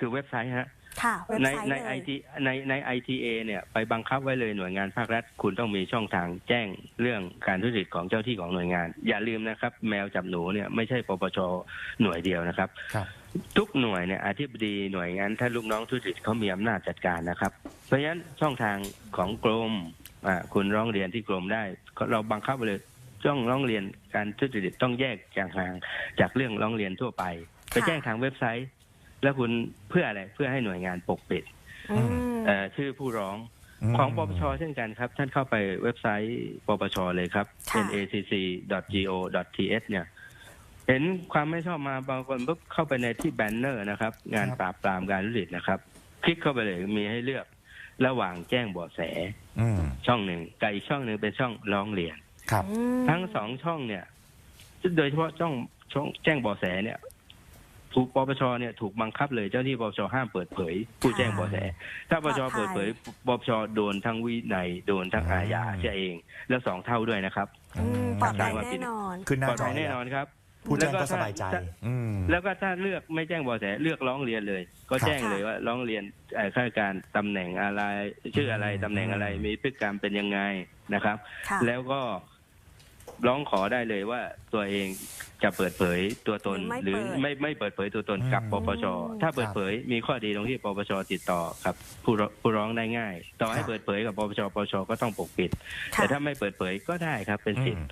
คือเว็บไซต์ฮะค่ะเว็บในไซต์ในเลไอยทีในใน ITA เนี่ยไปบังคับไว้เลยหน่วยงานภาครัฐ คุณต้องมีช่องทางแจ้งเรื่องการทุจริตของเจ้าที่ของหน่วยงาน อย่าลืมนะครับ แมวจับหนูเนี่ยไม่ใช่ปปชหน่วยเดียวนะครับ ครับ ทุกหน่วยเนี่ยอธิบดีหน่วยงานถ้าลูกน้องทุจริตเขามีอำนาจจัดการนะครับ เพราะฉะนั้นช่องทางของกรมอ่าคุณร้องเรียนที่กรมได้ก็เราบังคับไว้เลยช่องร้องเรียนการทุจริตต้องแยกจากห่างจากเรื่องร้องเรียนทั่วไป ไปแจ้งทางเว็บไซต์ แล้วคุณเพื่ออะไรเพื่อให้หน่วยงานปกปิดอืมเอ่อชื่อผู้ร้องของปปชเช่นกันครับ ท่านเข้าไปเว็บไซต์ปปชเลยครับ ค่ะ nacc.go.th เนี่ย เห็นความไม่ชอบมาบางคนปุ๊บเข้าไปในที่แบนเนอร์นะครับ งานครับ ปราบปรามการทุจริตนะครับ คลิกเข้าไปเลยมีให้เลือกระหว่างแจ้งเบาะแสอืมช่องหนึ่งกับอีกช่องหนึ่งเป็นช่องร้องเรียน ครับ อืมทั้งสองช่องเนี่ย โดยเฉพาะช่องช่องแจ้งเบาะแสเนี่ย ถูกปปชเนี่ยถูกบังคับเลยเจ้าหน้าที่ปปชห้ามเปิดเผย ผู้แจ้งเบาะแส ถ้าปปชเปิดเผยปปชโดนทั้งวินัยโดนทั้งอาญาอืมเสียเอง แล้วสองเท่าด้วยนะครับอืมปลอดภัยอืมแน่นอนขึ้นหน้าปลอดจอภัยแน่นอนครับผู้แจ้งแล้วก็สบายใจถ้อืมแล้วก็ถ้าเลือกไม่แจ้งเบาะแสเลือกร้องเรียนเลย ก็ครับแจ้งเลยว่าร้องเรียนเอ่อข้าราชการตำแหน่งอะไร ชื่ออะไรอืมตำแหน่งอะไรมีพฤติกรรมเป็นยังไงนะครับค่ะแล้วก็ ร้องขอได้เลยว่าตัวเองจะเปิดเผยตัวตนหหรืรืออไม่ไม่เปิดไม่เปิดเผยตัวตนกับอืม ปปชอืมถ้าเปิดเผยมีข้อดีตรงที่ปปชติดต่อกับผู้ร้องผู้ร้องได้ง่าย ต่อให้ครับเปิดเผยกับปปชปปชก็ต้องปกปิดค่ะแต่ถ้าไม่เปิดเผยก็ได้ครับเป็นสิทธิ์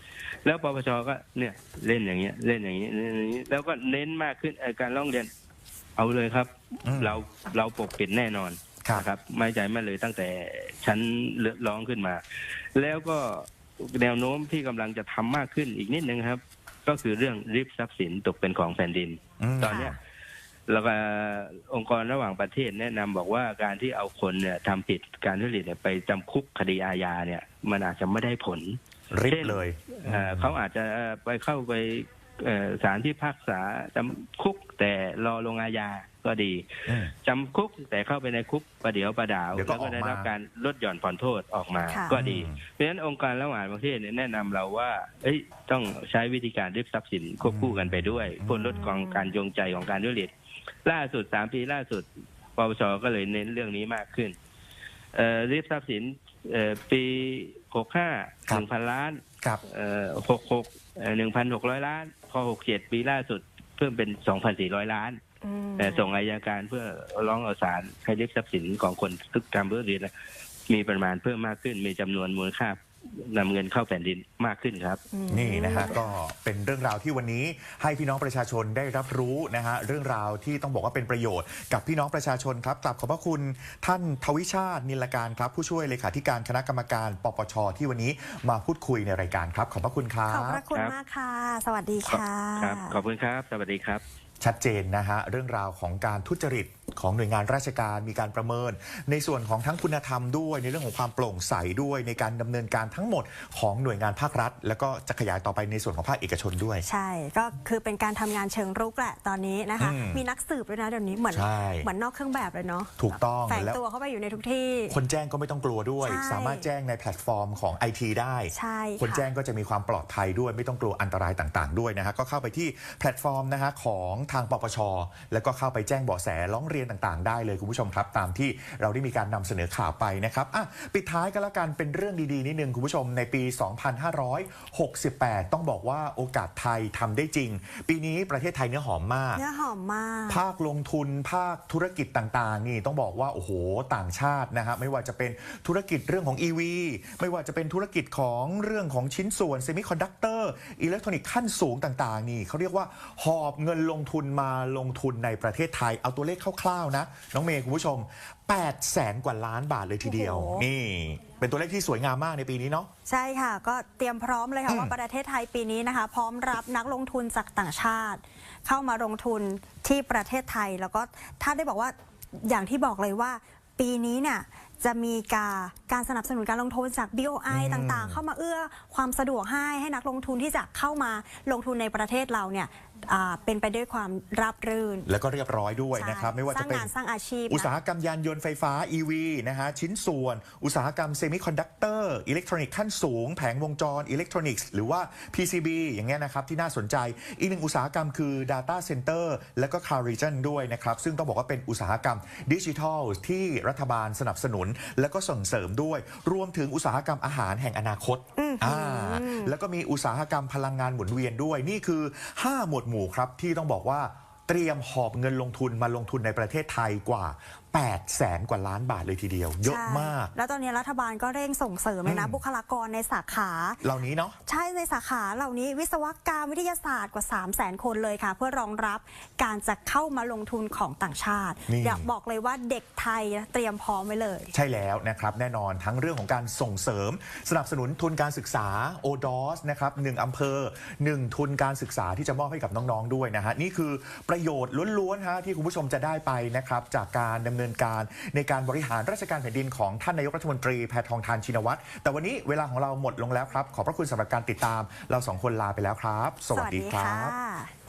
แล้วปปชก็เนี่ยเล่นอย่างเงี้ยเล่นอย่างเงี้ยเล่นอย่างเงี้ยแล้วก็เน้นมากขึ้นเอ่อการร้องเรียน เอาเลยครับ อืม เราเราปกปิดแน่นอนครับ นะครับ ไม่ใจไม่เลยตั้งแต่ชั้นเลือดร้องขึ้นมา แล้วก็ แนวโน้มที่กำลังจะทำมากขึ้นอีกนิดนึงครับ ก็คือเรื่องริบทรัพย์สินตกเป็นของแผ่นดินมตอนเนี้ยแล้วก็องค์กรระหว่างประเทศแนะนำบอกว่าการที่เอาคนเนี่ยทำผิดการทุจริตเนี่ยไปจำคุกคดีอาญาเนี่ย มันอาจจะไม่ได้ผลริบเลยเอ่อเขาอาจจะไปเข้าไปเอ่อศาลที่พักษาจำคุกแต่รอลงอาญา ก็ดีอืมจำคุกแต่เข้าไปในคุกประเดี๋ยวประดาว เดี๋ยวก็แล้วก็ได้ออกมารับการลดหย่อนผ่อนโทษออกมา ค่ะ ก็ดีอืมเพราะฉะนั้นองค์การระหว่างประเทศเนี่ยแนะนำเราว่าเอ้ยต้องใช้วิธีการริบทรัพย์สินควบคู่กันไปด้วยเพื่อลดกองการจงใจของการทุจริตล่าสุดสามปีล่าสุดปปชก็เลยเน้นเรื่องนี้มากขึ้นเอ่อริบทรัพย์สินเอ่อปีหกห้าครัหบ นึ่งพันล้าน ครับเอ่อหกหกหนึ่งพันหกร้อยล้าน พอหกเจ็ดปีล่าสุดเพิ่มเป็นสองพันสี่ร้อยล้านอืม แต่ส่งอายการเพื่อร้องเอาศาลให้ริบทรัพย์สินของคนทุกการเพื่อเรียนมีปริมาณเพิ่มมากขึ้น มีจำนวนมูลค่านำเงินเข้าแผ่นดินมากขึ้นครับอืมนี่นะฮะก็เป็นเรื่องราวที่วันนี้ให้พี่น้องประชาชนได้รับรู้นะฮะเรื่องราวที่ต้องบอกว่าเป็นประโยชน์กับพี่น้องประชาชนครับกลับขอบพระคุณท่านทวิชาตินิลการครับ ผู้ช่วยเลขาธิการคณะกรรมการ ปปช ที่วันนี้มาพูดคุยในรายการครับ ขอบพระคุณครัขอบพบระคุณครับมากค่ะ สวัสดีค่ะครับขอบคุณครับ สวัสดีครับ ชัดเจนนะฮะเรื่องราวของการทุจริต ของหน่วยงานราชการมีการประเมิน ในส่วนของทั้งคุณธรรมด้วย ในเรื่องของความโปร่งใสด้วยในการดำเนินการทั้งหมดของหน่วยงานภาครัฐ แล้วก็จะขยายต่อไปในส่วนของภาคเอกชนด้วย ใช่ก็คือเป็นการทำงานเชิงรุกแหละตอนนี้นะคะอืมมีนักสืบด้วยนะเดี๋ยวนี้เหมือนใช่เหมือนนอกเครื่องแบบเลยเนาะถูกต้องแฝงแล้วตัวเข้าไปอยู่ในทุกที่ คนแจ้งก็ไม่ต้องกลัวด้วยใช่สามารถแจ้งในแพลตฟอร์มของไอทีได้ใช่คนค่ะแจ้งก็จะมีความปลอดภัยด้วย ไม่ต้องกลัวอันตรายต่างๆ ด้วยนะฮะก็เข้าไปที่แพลตฟอร์มนะฮะของทางปปชแล้วก็เข้าไปแจ้งเบาะแสร้องเรียนต่างๆ ได้เลยคุณผู้ชมครับ ตามที่เราได้มีการนำเสนอข่าวไปนะครับอะปิดท้ายกันแล้วกันเป็นเรื่องดีๆนิดนึงคุณผู้ชมในปี 2568 ต้องบอกว่าโอกาสไทยทำได้จริง ปีนี้ประเทศไทยเนื้อหอมมากเนื้อหอมมาก ภาคลงทุนภาคธุรกิจต่างๆ นี่ต้องบอกว่าโอ้โหต่างชาตินะฮะไม่ว่าจะเป็นธุรกิจเรื่องของ EV ไม่ว่าจะเป็นธุรกิจของเรื่องของชิ้นส่วนเซมิคอนดักเตอร์อิเล็กทรอนิกส์ขั้นสูงต่างๆ นี่เขาเรียกว่าหอบเงินลงทุนมาลงทุนในประเทศไทยเอาตัวเลขคร่าวๆนะ น้องเมย์คุณผู้ชม8แสนกว่าล้านบาทเลยทีเดียว โอ้โห นี่ เป็นตัวเลขที่สวยงามมากในปีนี้เนาะ ใช่ค่ะ ก็เตรียมพร้อมเลยค่ะอืมว่าประเทศไทยปีนี้นะคะ พร้อมรับนักลงทุนจากต่างชาติ เข้ามาลงทุนที่ประเทศไทย แล้วก็ถ้าได้บอกว่าอย่างที่บอกเลยว่า ปีนี้เนี่ย จะมีการการสนับสนุนการลงทุนจาก BOI อืมต่างๆ เข้ามาเอื้อความสะดวกให้ให้นักลงทุนที่จะเข้ามาลงทุนในประเทศเราเนี่ยอ่าเป็นไปด้วยความราบรื่น แล้วก็เรียบร้อยด้วยนะครับไม่ว่าสร้าจะงเป็นงานสร้างอาชีพ อุตสาหนะกรรมยานยนต์ไฟฟ้า EV นะฮะชิ้นส่วน อุตสาหกรรมเซมิคอนดักเตอร์อิเล็กทรอนิกส์ขั้นสูง แผงวงจรอิเล็กทรอนิกส์หรือว่า PCB อย่างเงี้ยนะครับที่น่าสนใจ อีกหนึ่งอุตสาหกรรมคือ Data Center แล้วก็ Car Region ด้วยนะครับ ซึ่งต้องบอกว่าเป็นอุตสาหกรรมดิจิทัลที่รัฐบาลสนับสนุนแล้วก็ส่งเสริมด้วย รวมถึงอุตสาหกรรมอาหารแห่งอนาคตอ่าแล้วก็มีอุตสาหกรรมพลังงานหมุนเวียนด้วยนี่คือ 5 หมวดหมู่ครับที่ต้องบอกว่าเตรียมหอบเงินลงทุนมาลงทุนในประเทศไทยกว่า 8แสนกว่าล้านบาทเลยทีเดียว เยอะใช่มาก แล้วตอนนี้รัฐบาลก็เร่งส่งเสริมเลยนะอืมบุคลากรในสาขา เหล่านี้เนาะใช่ในสาขาเหล่านี้วิศวกรรมวิทยาศาสตร์กว่า 3 0 0แสนคนเลยค่ะ เพื่อรองรับการจะเข้ามาลงทุนของต่างชาตินี่อยากบอกเลยว่าเด็กไทยเตรียมพร้อมไว้เลย ใช่แล้วนะครับแน่นอนทั้งเรื่องของการส่งเสริม สนับสนุนทุนการศึกษา o d o s นะครับหนึ่งอำเภอหนึ่งทุนการศึกษาที่จะมอบให้กับน้องๆด้วยนะฮะนี่คือประโยชน์ล้วนๆฮะที่คุณผู้ชมจะได้ไปนะครับจากการดำเนินการ ในการบริหารราชการแผ่นดินของท่านนายกรัฐมนตรีแพทองทานชินวัตร แต่วันนี้เวลาของเราหมดลงแล้วครับ ขอบพระคุณสำหรับการติดตาม เราสองคนลาไปแล้วครับ สวัสดีครับ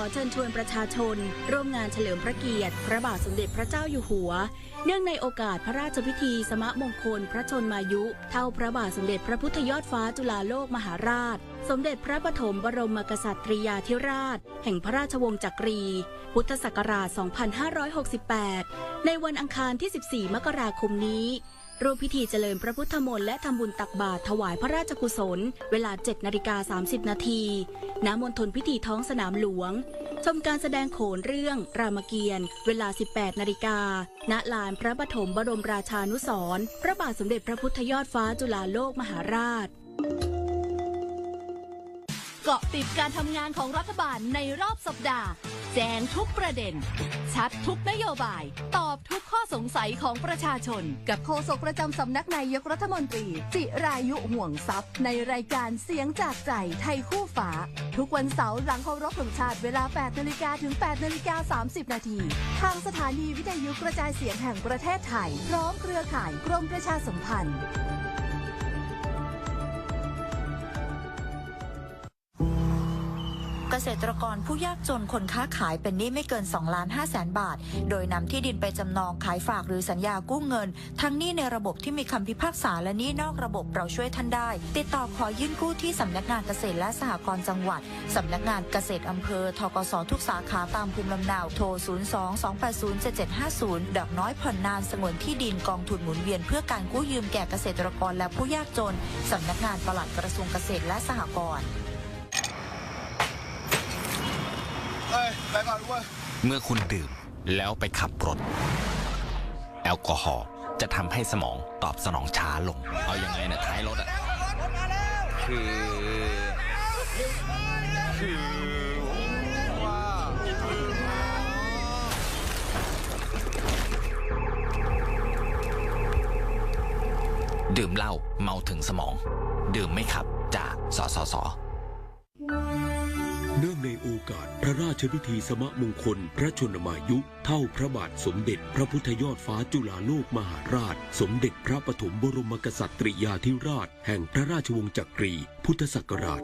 อเชิญชวนประชาชน ร่วมงานเฉลิมพระเกียรติ พระบาทสมเด็จพระเจ้าอยู่หัว เนื่องในโอกาสพระราชพิธีสมะมงคลพระชนมายุ เท่าพระบาทสมเด็จพระพุทธยอดฟ้าจุฬาโลกมหาราช สมเด็จพระปฐมบรมกษัตริยาธิราช แห่งพระราชวงศ์จักรี พุทธศักราช 2568 ในวันอังคารที่ 14 มกราคมนี้ ร่วมพิธีเจริญพระพุทธมนต์และทำบุญตักบาตรถวายพระราชกุศล เวลา 7นาฬิกา30 นาทีณมณฑลพิธีท้องสนามหลวง ชมการแสดงโขนเรื่อง รามเกียรติ์เวลา 18นาฬิกาณลานพระปฐมบรมราชานุสรพระบาทสมเด็จพระพุทธยอดฟ้าจุฬาโลกมหาราช เกาะติดการทำงานของรัฐบาลในรอบสัปดาห์ แจงทุกประเด็น ชัดทุกนโยบาย ตอบทุกข้อสงสัยของประชาชน กับโฆษกประจำสำนักนายกรัฐมนตรี จิรายุห่วงทรัพย์ ในรายการเสียงจากใจไทยคู่ฟ้า ทุกวันเสาร์หลังเคารพธงชาติเวลา 8นาฬิกาถึง8นาฬิกา30 นาทีทางสถานีวิทยุกระจายเสียงแห่งประเทศไทย พร้อมเครือข่ายกรมประชาสัมพันธ์ ษตรกรผู้ยากจนคนค้าขายเป็นหนี้ไม่เกิน2ล้าน5แสนบาท โดยนำที่ดินไปจำนองขายฝากหรือสัญญากู้เงิน ทั้งหนี้ในระบบที่มีคำพิพากษาและหนี้นอกระบบเราช่วยท่านได้ ติดต่อขอยื่นกู้ที่สำนักงานเกษตรและสหกรณ์จังหวัดสำนักงานเกษตรอำเภอทกสทุกสาขาตามภูมิลำเนาโทร 02 280 7750 ดอกน้อยผ่อนนานสงวนที่ดินกองทุนหมุนเวียนเพื่อการกู้ยืมแก่เกษตรกรและผู้ยากจนสำนักงานปลัดกระทรวงเกษตรและสหกรณ์ เมื่อคุณดื่มแล้วไปขับรถ แอลกอฮอล์จะทำให้สมองตอบสนองช้าลง เอายังไงนะท้ายรถอะคือ คือว่าดื่มเหล้าเมาถึงสมอง ดื่มไม่ขับจากสสส เนื่องในโอกาสพระราชพิธีสมมงคล พระชนมายุ เท่าพระบาทสมเด็จพระพุทธยอดฟ้าจุฬาโลกมหาราช สมเด็จพระปฐมบรมกษัตริยาธิราช แห่งพระราชวงศ์จักรี พุทธศักราช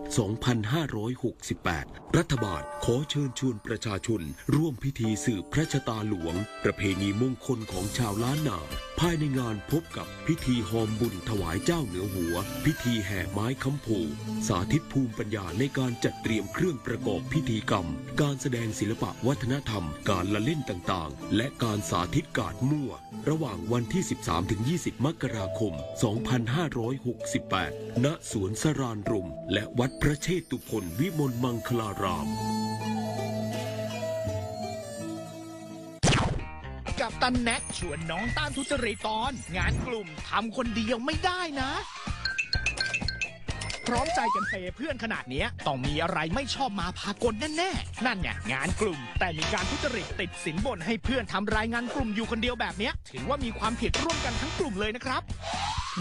2568 รัฐบาลขอเชิญชวนประชาชน ร่วมพิธีสืบพระชะตาหลวง ประเพณีมงคลของชาวล้านนาภายในงานพบกับพิธีหอมบุญถวายเจ้าเหนือหัว พิธีแห่ไม้คำโพสาธิตภูมิปัญญาในการจัดเตรียมเครื่องประกอบพิธีกรรม การแสดงศิลปะวัฒนธรรม การละเล่นต่างๆ และการสาธิตการมั่ว ระหว่างวันที่ 13-20 มกราคม 2568 ณ สวนสรานรมและวัดพระเชตุพนวิมลมังคลาราม กับตันแน็กชวนน้องต้านทุจริตตอน งานกลุ่มทำคนเดียวไม่ได้นะ พร้อมใจกันเปย์เพื่อนขนาดเนี้ยต้องมีอะไรไม่ชอบมาพากลแน่ๆนั่นไงงานกลุ่ม แต่มีการทุจริตติดสินบนให้เพื่อนทำรายงานกลุ่มอยู่คนเดียวแบบเนี้ย ถือว่ามีความผิดร่วมกันทั้งกลุ่มเลยนะครับ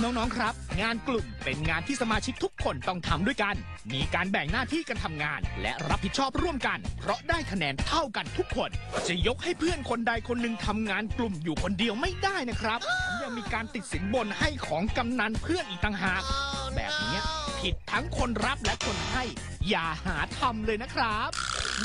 น้อง ๆ ครับ งานกลุ่มเป็นงานที่สมาชิกทุกคนต้องทำด้วยกัน มีการแบ่งหน้าที่กันทำงาน และรับผิดชอบร่วมกัน เพราะได้คะแนนเท่ากันทุกคน จะยกให้เพื่อนคนใดคนหนึ่งทำงานกลุ่มอยู่คนเดียวไม่ได้นะครับ ยังมีการติดสินบนให้ของกำนันเพื่อนอีกต่างหาก แบบนี้ ผิดทั้งคนรับและคนให้ อย่าหาทำเลยนะครับ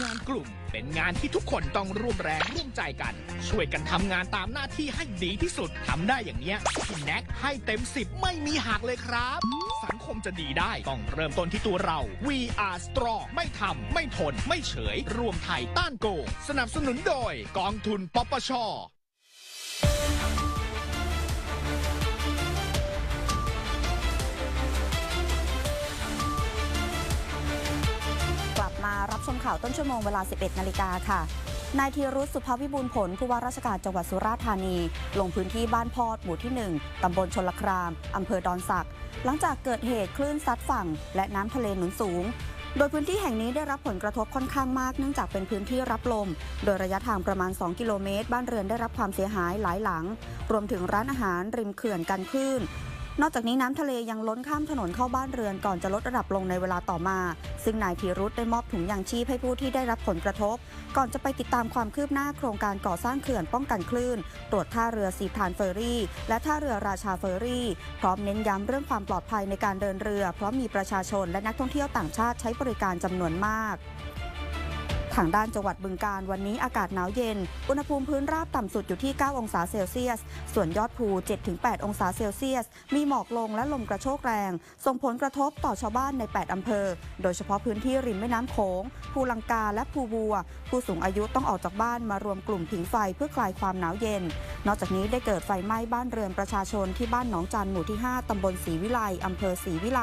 งานกลุ่มเป็นงานที่ทุกคนต้องร่วมแรงร่วมใจกัน ช่วยกันทำงานตามหน้าที่ให้ดีที่สุดทำได้อย่างเนี้ยพี่แน็กให้เต็มสิบไม่มีหักเลยครับ สังคมจะดีได้ต้องเริ่มต้นที่ตัวเรา We are strong ไม่ทำไม่ทน ไม่เฉย รวมไทยต้านโกงสนับสนุนโดย กองทุนปปช ชมข่าวต้นชั่วโมงเวลา 11 นาฬิกาค่ะ นายธีรุษสุภาวิบูลผล ผู้ว่าราชการจังหวัดสุราษฎร์ธานี ลงพื้นที่บ้านพอด หมู่ที่ 1 ตำบลชนลคราม อำเภอดอนสัก หลังจากเกิดเหตุคลื่นซัดฝั่ง และน้ำทะเลหนุนสูง โดยพื้นที่แห่งนี้ได้รับผลกระทบค่อนข้างมาก เนื่องจากเป็นพื้นที่รับลม โดยระยะทางประมาณ 2 กิโลเมตร บ้านเรือนได้รับความเสียหายหลายหลัง รวมถึงร้านอาหารริมเขื่อนกันคลื่น นอกจากนี้น้ำทะเลยังล้นข้ามถนนเข้าบ้านเรือนก่อนจะลดระดับลงในเวลาต่อมา ซึ่งนายธีรุธได้มอบถุงยางชีพให้ผู้ที่ได้รับผลกระทบ ก่อนจะไปติดตามความคืบหน้าโครงการก่อสร้างเขื่อนป้องกันคลื่น ตรวจท่าเรือสีทานเฟอร์รี่ และท่าเรือราชาเฟอร์รี่ พร้อมเน้นย้ำเรื่องความปลอดภัยในการเดินเรือ เพราะมีประชาชนและนักท่องเที่ยวต่างชาติใช้บริการจำนวนมาก ทางด้านจังหวัดบึงการวันนี้อากาศหนาวเย็น อุณหภูมิพื้นราบต่ำสุดอยู่ที่ 9 องศาเซลเซียส ส่วนยอดภู 7-8 องศาเซลเซียส มีหมอกลงและลมกระโชกแรง ส่งผลกระทบต่อชาวบ้านใน 8 อำเภอ โดยเฉพาะพื้นที่ริมแม่น้ำโขง ภูลังกาและภูบัว ผู้สูงอายุต้องออกจากบ้านมารวมกลุ่มผิงไฟเพื่อคลายความหนาวเย็น นอกจากนี้ได้เกิดไฟไหม้บ้านเรือนประชาชนที่บ้านหนองจันหมู่ที่ 5 ตำบลศรีวิไลอำเภอศรีวิไล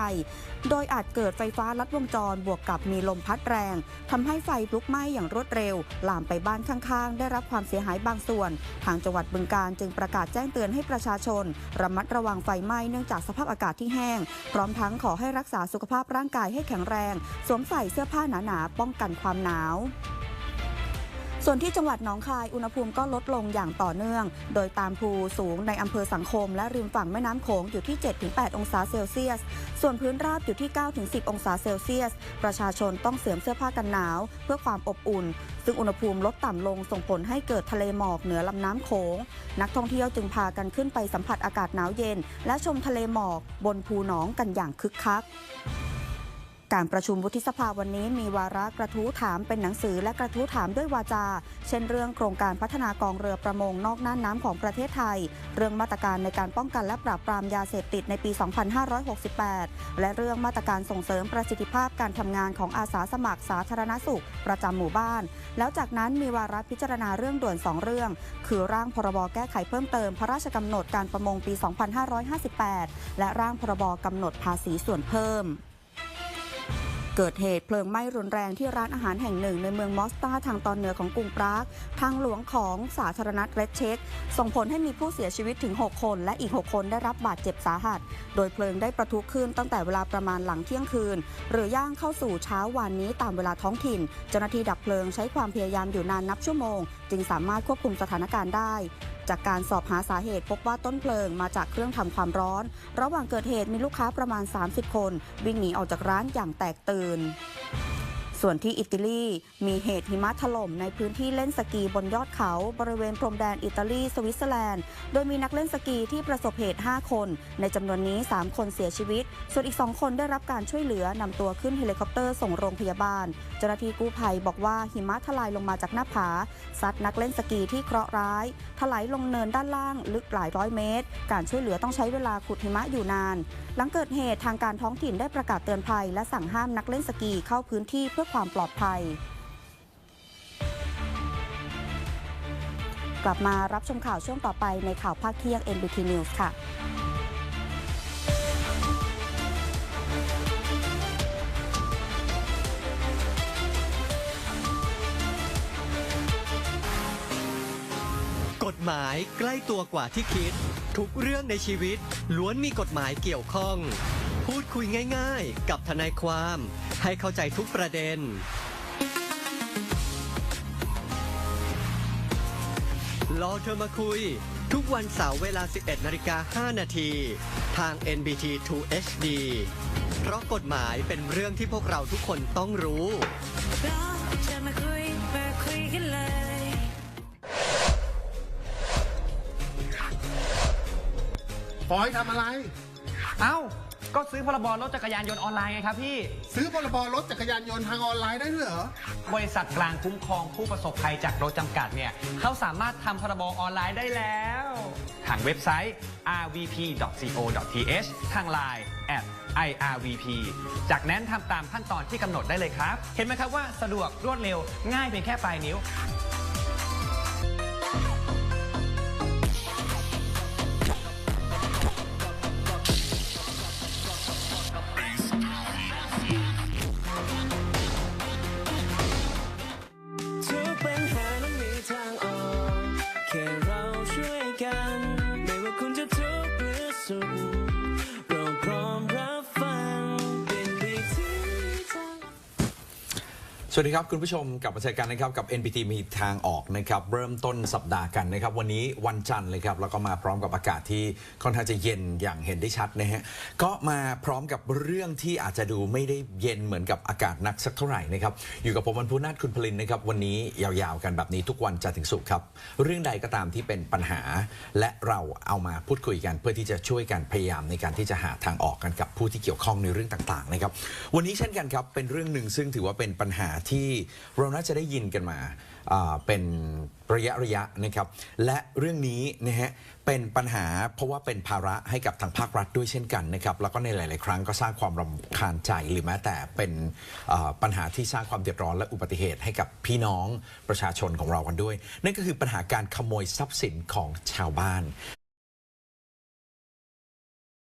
โดยอาจเกิดไฟฟ้าลัดวงจรบวกกับมีลมพัดแรงทำให้ไฟลุกไหม้อย่างรวดเร็ว ลามไปบ้านข้างๆ ได้รับความเสียหายบางส่วน ทางจังหวัดบึงการจึงประกาศแจ้งเตือนให้ประชาชน ระมัดระวังไฟไหม้เนื่องจากสภาพอากาศที่แห้ง พร้อมทั้งขอให้รักษาสุขภาพร่างกายให้แข็งแรง สวมใส่เสื้อผ้าหนาๆป้องกันความหนาว ส่วนที่จังหวัดหนองคายอุณหภูมิก็ลดลงอย่างต่อเนื่อง โดยตามภูสูงในอำเภอสังคม และริมฝั่งแม่น้ำโขงอยู่ที่ 7-8 องศาเซลเซียส ส่วนพื้นราบอยู่ที่ 9-10 องศาเซลเซียส ประชาชนต้องเสวมเสื้อผ้ากันหนาว เพื่อความอบอุ่น ซึ่งอุณหภูมิลดต่ำลงส่งผลให้เกิดทะเลหมอกเหนือลำน้ำโขง นักท่องเที่ยวจึงพากันขึ้นไปสัมผัสอากาศหนาวเย็น และชมทะเลหมอกบนภูหนองกันอย่างคึกคัก การประชุมวุฒิสภาวันนี้มีวาระกระทู้ถามเป็นหนังสือและกระทู้ถามด้วยวาจา เช่นเรื่องโครงการพัฒนากองเรือประมงนอกน่านน้ำของประเทศไทย เรื่องมาตรการในการป้องกันและปราบปรามยาเสพติดในปี 2568 และเรื่องมาตรการส่งเสริมประสิทธิภาพการทำงานของอาสาสมัครสาธารณสุข ประจำหมู่บ้าน แล้วจากนั้นมีวาระพิจารณาเรื่องด่วน 2 เรื่อง คือร่างพรบแก้ไขเพิ่มเติมพระราชกำหนดการประมงปี 2558 และร่างพรบกำหนดภาษีส่วนเพิ่ม เกิดเหตุเพลิงไหม้รุนแรงที่ร้านอาหารแห่งหนึ่งในเมืองมอสตาทางตอนเหนือของกรุงปราก ทางหลวงของสาธารณรัฐเรดเช็กส่งผลให้มีผู้เสียชีวิตถึง 6 คน และอีก 6 คนได้รับบาดเจ็บสาหัส โดยเพลิงได้ประทุขึ้นตั้งแต่เวลาประมาณหลังเที่ยงคืน หรือย่างเข้าสู่เช้าวันนี้ตามเวลาท้องถิ่น เจ้าหน้าที่ดับเพลิงใช้ความพยายามอยู่นานนับชั่วโมง จึงสามารถควบคุมสถานการณ์ได้ จากการสอบหาสาเหตุพบว่าต้นเพลิงมาจากเครื่องทำความร้อน ระหว่างเกิดเหตุมีลูกค้าประมาณ 30 คน วิ่งหนีออกจากร้านอย่างแตกตื่น ส่วนที่อิตาลีมีเหตุหิมะถล่มในพื้นที่เล่นสกีบนยอดเขาบริเวณพรมแดนอิตาลีสวิตเซอร์แลนด์ โดยมีนักเล่นสกีที่ประสบเหตุ 5 คน ในจำนวนนี้ 3 คนเสียชีวิต ส่วนอีก 2 คนได้รับการช่วยเหลือนำตัวขึ้นเฮลิคอปเตอร์ส่งโรงพยาบาล เจ้าหน้าที่กู้ภัยบอกว่าหิมะทลายลงมาจากหน้าผาซัดนักเล่นสกีที่เคราะห์ร้ายถลายลงเนินด้านล่างลึกหลายร้อยเมตร การช่วยเหลือต้องใช้เวลาขุดหิมะอยู่นาน หลังเกิดเหตุทางการท้องถิ่นได้ประกาศเตือนภัย และสั่งห้ามนักเล่นสกีเข้าพื้นที่เพื่อความปลอดภัย กลับมารับชมข่าวช่วงต่อไปในข่าวภาคเที่ยง NBT News ค่ะกฎหมายใกล้ตัวกว่าที่คิด ทุกเรื่องในชีวิตล้วนมีกฎหมายเกี่ยวข้อง พูดคุยง่ายๆ กับทนายความ ให้เข้าใจทุกประเด็น รอเธอมาคุย ทุกวันเสาร์เวลา 11นาฬิกา5นาที ทาง NBT 2 HD เพราะกฎหมายเป็นเรื่องที่พวกเราทุกคนต้องรู้จะมาคุยมาคุยกันเลยปอยทำอะไร เอ้า ก็ซื้อพรบรถจักรยานยนต์ออนไลน์ไงครับพี่ ซื้อพรบรถจักรยานยนต์ทางออนไลน์ได้ด้วยเหรอ บริษัทกลางคุ้มครองผู้ประสบภัยจากรถจำกัดเนี่ยเขาสามารถทำพรบออนไลน์ได้แล้วทางเว็บไซต์ rvp.co.th ทางไลน์ @irvp จากนั้นทำตามขั้นตอนที่กำหนดได้เลยครับ เห็นไหมครับว่าสะดวกรวดเร็วง่ายเพียงแค่ปลายนิ้ว สวัสดีครับคุณผู้ชมกลับมาเจอกันนะครับกับ NPT มีทางออกนะครับเริ่มต้นสัปดาห์กันนะครับวันนี้วันจันทร์เลยครับแล้วก็มาพร้อมกับอากาศที่ค่อนข้างจะเย็นอย่างเห็นได้ชัดนะฮะก็มาพร้อมกับเรื่องที่อาจจะดูไม่ได้เย็นเหมือนกับอากาศนักสักเท่าไหร่นะครับอยู่กับผมวันพุธนาคุณพลินนะครับวันนี้ยาวๆกันแบบนี้ทุกวันจันทร์ถึงศุกร์ครับเรื่องใดก็ตามที่เป็นปัญหา และเราเอามาพูดคุยกัน เพื่อที่จะช่วยกันพยายามในการที่จะหาทางออกกันกับผู้ที่เกี่ยวข้องในเรื่องต่างๆนะครับวันนี้เช่นกันครับเป็นเรื่องหนึ่งซึ่งถือว่าเป็นปัญหาที่เราน่าจะได้ยินกันมาเป็นระยะระยะนะครับ และเรื่องนี้นะฮะเป็นปัญหาเพราะว่าเป็นภาระให้กับทางภาครัฐด้วยเช่นกันนะครับแล้วก็ในหลาย ๆ ครั้งก็สร้างความรำคาญใจหรือแม้แต่เป็นปัญหาที่สร้างความเดือดร้อนและอุบัติเหตุให้กับพี่น้องประชาชนของเรากันด้วย นั่นก็คือปัญหาการขโมยทรัพย์สินของชาวบ้าน